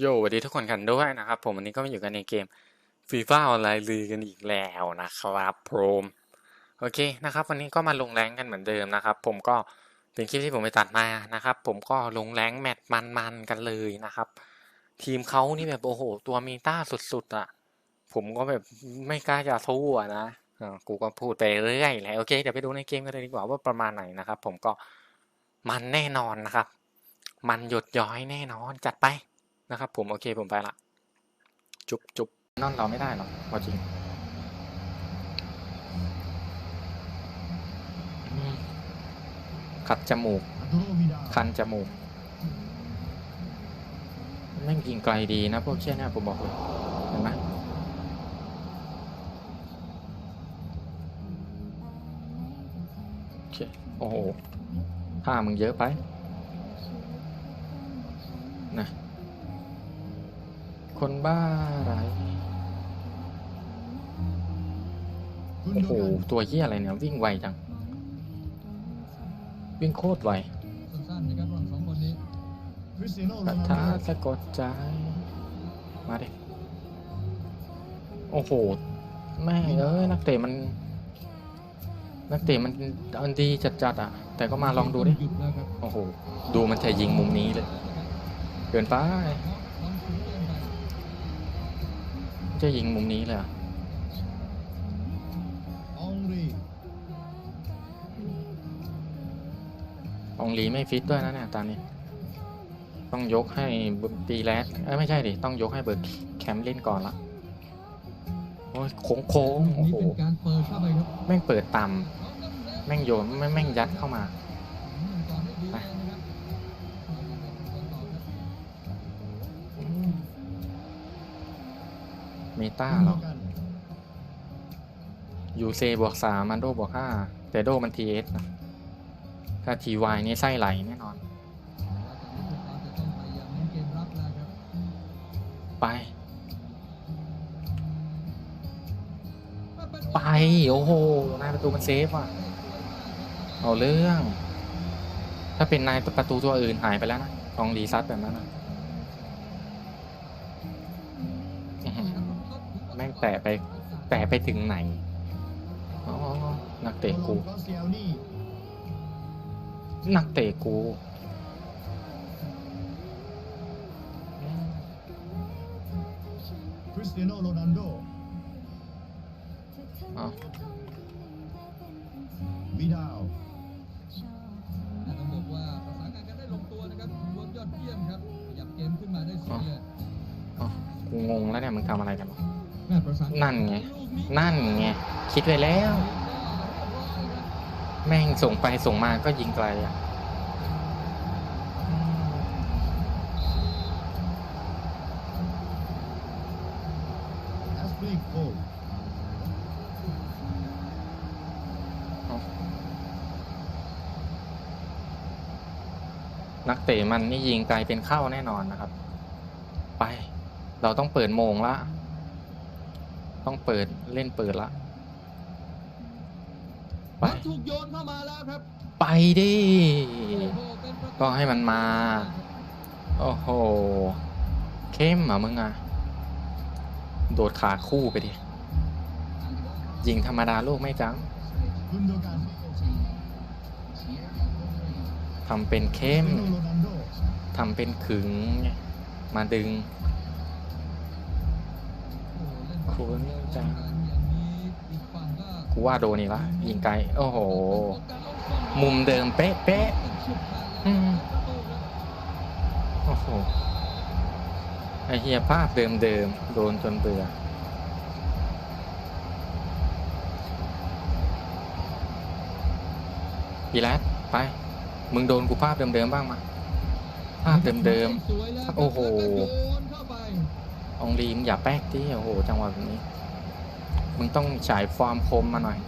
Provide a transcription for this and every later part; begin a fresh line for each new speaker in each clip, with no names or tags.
โยสวัสดีทุกคนกันด้วยนะครับ ผมวันนี้ก็มาอยู่กันในเกมฟีฟ่าออนไลน์ลือกันอีกแล้วนะครับพรมโอเคนะครับ วันนี้ก็มาลงแรงกันเหมือนเดิมนะครับ ผมก็เป็นคลิปที่ผมไปตัดมานะครับ ผมก็ลงแรงแมตช์มันๆกันเลยนะครับ ทีมเขานี่แบบโอ้โห ตัวมีต้าสุดๆอะ ผมก็แบบไม่กล้าจะสู้นะกูก็พูดไปเรื่อยแหละโอเคเดี๋ยวไปดูในเกมกันเลยดีกว่าว่าประมาณไหนนะครับ ผมก็มันแน่นอนนะครับ มันหยดย้อยแน่นอนจัดไป นะครับผมโอเคผมไปละ จุบจุบนอนเราไม่ได้หรอกเอาจริงอืมขัดจมูก คันจมูกแม่งยิงไกลดีนะ พวกเชี่ยเนี่ยผมบอกเลยเห็นไหมโอเคโอ้โหค่ามึงเยอะไป นะ คนบ้าอะไรโอ้โห ตัวเหี้ยอะไรเนี่ย วิ่งไวจัง วิ่งโคตรไว
สั้นๆนะครับระหว่างสองคนนี้
คาถาสะกดใจ มาดิ โอ้โห แม่งเอ้ย นักเตะมัน นักเตะมันอันดีจัดๆอะ แต่ก็มาลองดูดิ
หยุดแล้วครับ
โอ้โห ดูมันจะยิงมุมนี้เลย เกินไป จะยิงมุมนี้เลยเหรอ
อองรี
องลีไม่ฟิตด้วยนะเนี่ยตอนนี้ ต้องยกให้ปีแรกเอ้ยไม่ใช่ดิ ต้องยกให้เบิร์ดแคมป์เล่นก่อนละโอ้ยโค้งโค้งๆโอ้
นี่
โห
เป็นการเปิดเข้าไปครับ
แม่งเปิดต่ำแม่งโยนแม่งแม่งยัดเข้ามา
เม
ตาหรอกยูเซบวกสามมันโดบวกห้าแต่โดมันทีเอสนะ ถ้าทีวายนี่ไส้ไหลแน่นอน ไป ไป โอ้โหนายประตูมันเซฟอะ เอาเรื่อง ถ้าเป็นนายประตูตัวอื่นหายไปแล้วนะลองรีซัดแบบนั้นนะ แม่งแตะไปแตะไปถึงไหน อ๋อ นักเตะกู นักเตะกู
คริสเตียโนโรนัลโด
อ๋อ
วิดาวต้องบอกว่าประสานงานกันได้ลงตัวนะครับรวมยอดเยี่ยมครับขยับเกมขึ้นมาได้สวยเลย
อ๋อ กูงงแล้วเนี่ยมึงทำอะไรกันวะ
แม่ประสา น
นั่นไง นั่นไง คิดไว้แล้ว แม่งส่งไปส่งมาก็ยิงไกลอะ
แอสปรีโก
นักเตะมันนี่ยิงไกลเป็นเข้าแน่นอนนะครับ ไป เราต้องเปิดโมงละ ต้องเปิดเล่นเปิดละไป
บอลถูกโยนเข้ามาแล้วครับ
ไปดิ
โอ้โหเป็นประตู
ก็ให้มันมา โอ้โห เข้มเหรอะมึงอะ โดดขาคู่ไปดิ ยิงธรรมดาลูกไม่จัง
กุนโดกัน
ทำเป็นเข้ม
โรนัลโด
ทำเป็นขึงไงมาดึง คุณจังกูว่าโดนอีกละยิงไกล โอ้โห มุมเดิมเป๊ะเป๊ะอืมโอ้โห ไอเฮียภาพเดิมเดิมๆโดนจนเบื่อปีแรดไป มึงโดนกูภาพเดิมเดิมๆบ้างมาภาพเดิมเดิม
สวยแล้ว
โอ้โห
โยนเข
องลีมอย่าแป๊กดิโอ้โหจังหวะแบบนี้ มึงต้องฉายความคมมาหน่อย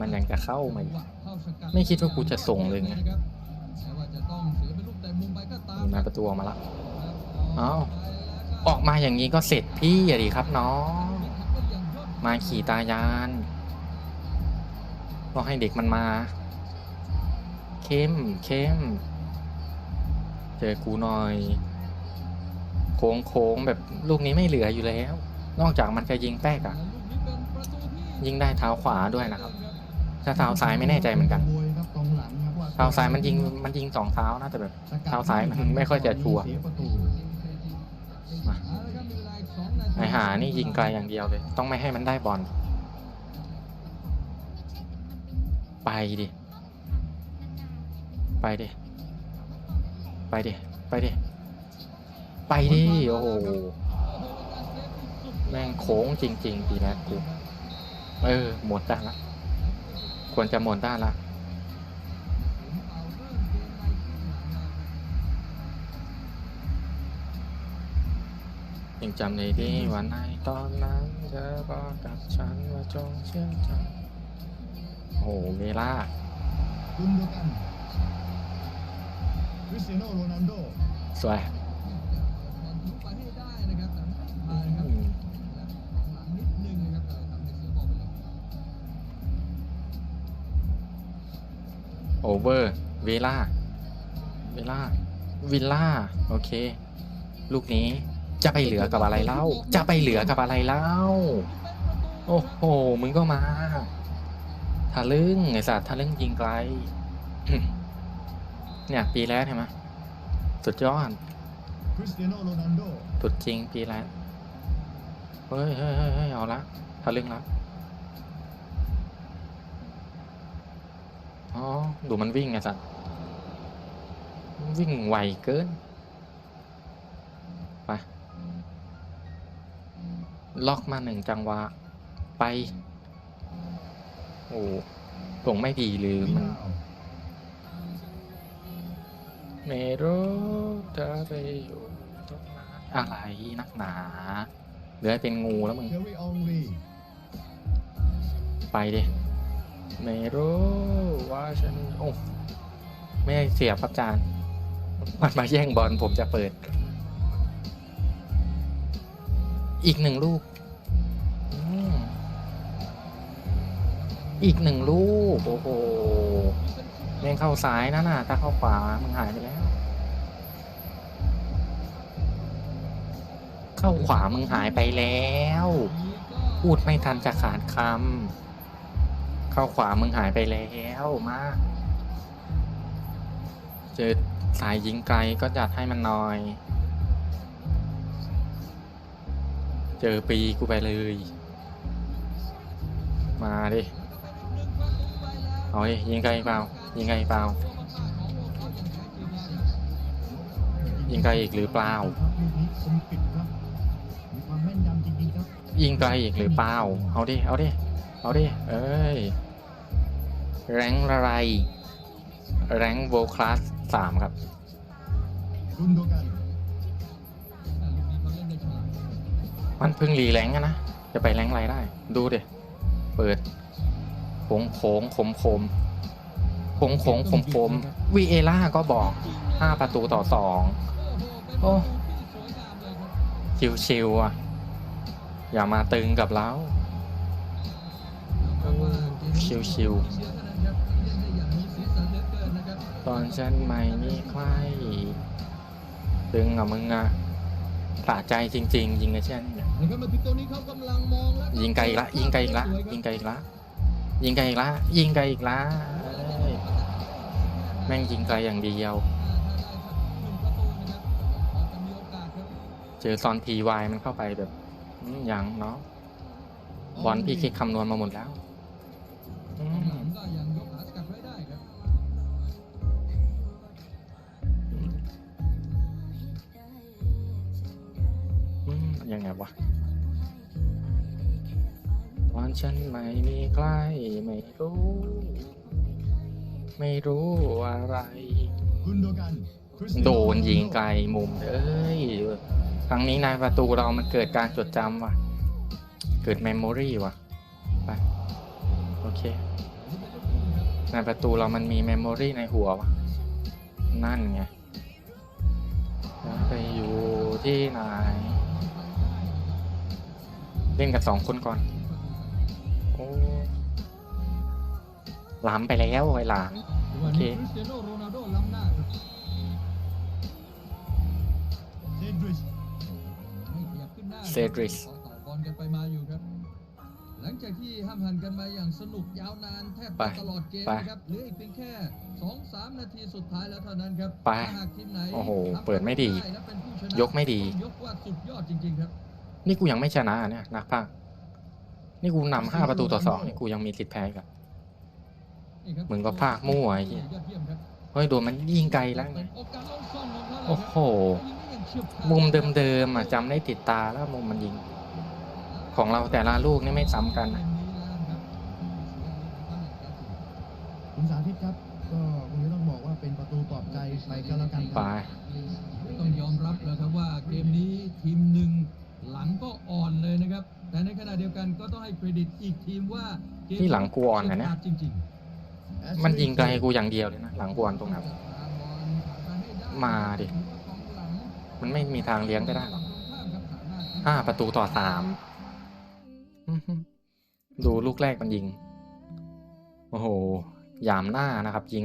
มันยังจะเข้ามาไม่คิดว่ากูจะส่งเลยไง
มาจะต้องเสียเป็นาม
มีมาประตูออกมาละเอา
ไปแล้ว
ออกมาอย่างนี้ก็เสร็จพี่อย่าดีครับน้องมาขี่ตายานก็ให้เด็กมันมา เข้มเข้มเจอกูหน่อย โค้งโค้งแบบลูกนี้ไม่เหลืออยู่แล้ว นอกจากมันจะยิงแป๊กอะยิงได้เท้าขวาด้วยนะครับ ถ้าเท้าซ้ายไม่แน่ใจเหมือนกันเท้าซ้ายมันยิงมันยิงสองเท้านะแต่แบบเท้าซ้ายมันไม่ค่อยจะชัวร์มา
เอาละครับมีเวลาอีกสองนาที
ไอหานี่ยิงไกลอย่างเดียวเลย ต้องไม่ให้มันได้บอล ไปดิ ไปดิ ไปดิ ไปดิ ไปดิ โอ้โห แม่งโค้งจริงๆปีแรกกู เออ หมดด้านละ ควรจะหมดด้านละยังจำได้ดีวันในตอนนั้นเธอบอกกับฉันว่าจงเชื่อใจโอ้โหเวลา
สเตียโนโรนัลโด
สวย
บอลทิ้งไปให้ได้นะครับแต่ไม่ได้นะครับ
อืม
และหลังนิดนึงนะครับแต่ทำให้เสียบอลไปเลย
โอเวอร์เวลาเวลาวิลล่าโอเค ลูกนี้จะไปเหลือกับอะไรเล่า จะไปเหลือกับอะไรเล่า โอ้โห มึงก็มาทะลึ่งไอสัตว์ทะลึ่งยิงไกล เนี่ย ปีแรกใช่ไหมสุดยอด
คริสเตียโนโรนัลโด
สุดจริงปีแรกเฮ้ยเฮ้ยเฮ้ยเฮ้ยเอาละทะลึ่งละอ๋อ ดูมันวิ่งไงสัตว์วิ่งไวเกิน ไป ล็อกมาหนึ่งจังหวะ ไป โอ้ส่งไม่ดีหรือ
วิ
มัน
ลาว
ไม่รู้จะไปอยู่ตรงไหนอะไรนักหนาเหลือให้เป็นงูแล้วมึง
เทอรี่อองรี
ไปดิไม่รู้ว่าฉันโอ้ไม่ได้เสียบครับจานมันมาแย่งบอลผมจะเปิด อีกหนึ่งลูกอืมอีกหนึ่งลูก โอ้โห แม่งเข้าซ้ายนะน่ะ ถ้าเข้าขวา มึงหายไปแล้ว เข้าขวา มึงหายไปแล้ว พูดไม่ทันจะขาดคำ เข้าขวา มึงหายไปแล้วมา เจอสายยิงไกลก็จัดให้มันหน่อย เจอปีกูไปเลย มาดิ เอาดิยิงไกลเปล่า ยิงไกลเปล่ายิงไกลอีกหรือเปล่า
ยิง
ไกลอีกหรือเปล่า เอาดิ เอาดิ เอาดิ เอ้ย แรงอะไร แรงโวคลาสสามครับ มันเพิ่งรีแรงนะ จะไปแรงอะไรได้ ดูดิเปิดโค้งโค้งคมคม โค้งโค้งคมคมวีเอล่าก็บอกห้าประตูต่อสองโอ้ชิวชิวๆอะ อย่ามาตึงกับเราชิวตอนฉันไม่มีใครตึงกับมึงอะสะใจจริง ๆ ยิงไอ้เช่นเนี่ย
นะครับมาถึงตัวนี้เขากำลังมองแล้ว
ยิงไกลอีกละ ยิงไกลอีกละ ยิงไกลอีกละ ยิงไกลอีกละยิงไกลอีกละเอ้ย แม่งยิงไกลอย่างเดียว เจอซอนทีวายมันเข้าไปแบบอืมยังเนาะบอลพี่คิดคำนวณมาหมดแล้วยังไงวะตอนฉันไม่มีใครไม่รู้ ไม่รู้อะไร
กุนโดกันคริสเตีย
โด
โน
ยิงไกลมุมเอ้ยครั้งนี้นายประตูเรามันเกิดการจดจำว่ะ เกิดเมมโมรีว่ะ ไป โอเคในประตูเรามันมีเมมโมรีในหัวว่ะ นั่นไงจะไปอยู่ที่ไหน เล่นกับสองคนก่อน โอ้ ล้ำไปแล้วไอ้หลาม
จังหวะ
โอเค
นี้คริสเตียโนโรนัลโดล้ำหน้าครับ
เซดริส
ไม่ขยับขึ้นหน้า
เซดริส
ต่อต่อบอลกันไปมาอยู่ครับ หลังจากที่ห้ามหันกันมาอย่างสนุกยาวนานแทบ
ไป
จะตลอดเกม
ไป
นะครับเหลืออีกเพียงแค่2-3นาทีสุดท้ายแล้วเท่านั้นครับ
ไป
ถ้าหากทีมไหน
โอ้โห
ทำ
เปิดไม่ดี
และเป็นผู้ชนะ
ยกไม่ดี
ต้องยกว่าสุดยอดจริงๆครับ
นี่กูยังไม่ชนะเนี่ยนักพากย์นี่กูนำห้าประตูต่อสองนี่กูยังมีสิทธิ์แพ้อีกอะ
นี่ครับ
มึงก็พากมั่วไอ้เหี้ย
ยอดเยี่ยมครับ
เฮ้ยโดนมันยิงไกลแล้ว
เป็
ไง
นโอกาสลงซ่อนของเขาเลย
โอ้
ครับ
โห
ยิงได้อย่างเฉียบขาด
มุมเดิมๆอะจำได้ติดตาแล้วมุมมันยิง ของเราแต่ละลูกนี่ไม่ซ้ำกันนะ
คุณสาธิตครับก็คงจะต้องบอกว่าเป็นประตูปลอบใจไปก็แล้วกันค
ไป
รับ
ต้องยอมรับเลยครับว่าเกมนี้ทีมหนึ่งหลังก็อ่อนเลยนะครับ แต่ในขณะเดียวกันก็ต้องให้เครดิตอีกทีมว่าเกม
ที่หลังกูอ่อนนะเนี่ย
จริง
มันยิงไกลกูอย่างเดียวเลยนะหลังกวนตรงนั้นมาดิ มันไม่มีทางเลี้ยงก็ได้หรอกห้าประตูต่อสามอื้อหือดูลูกแรกมันยิง โอ้โห ยามหน้านะครับ ยิง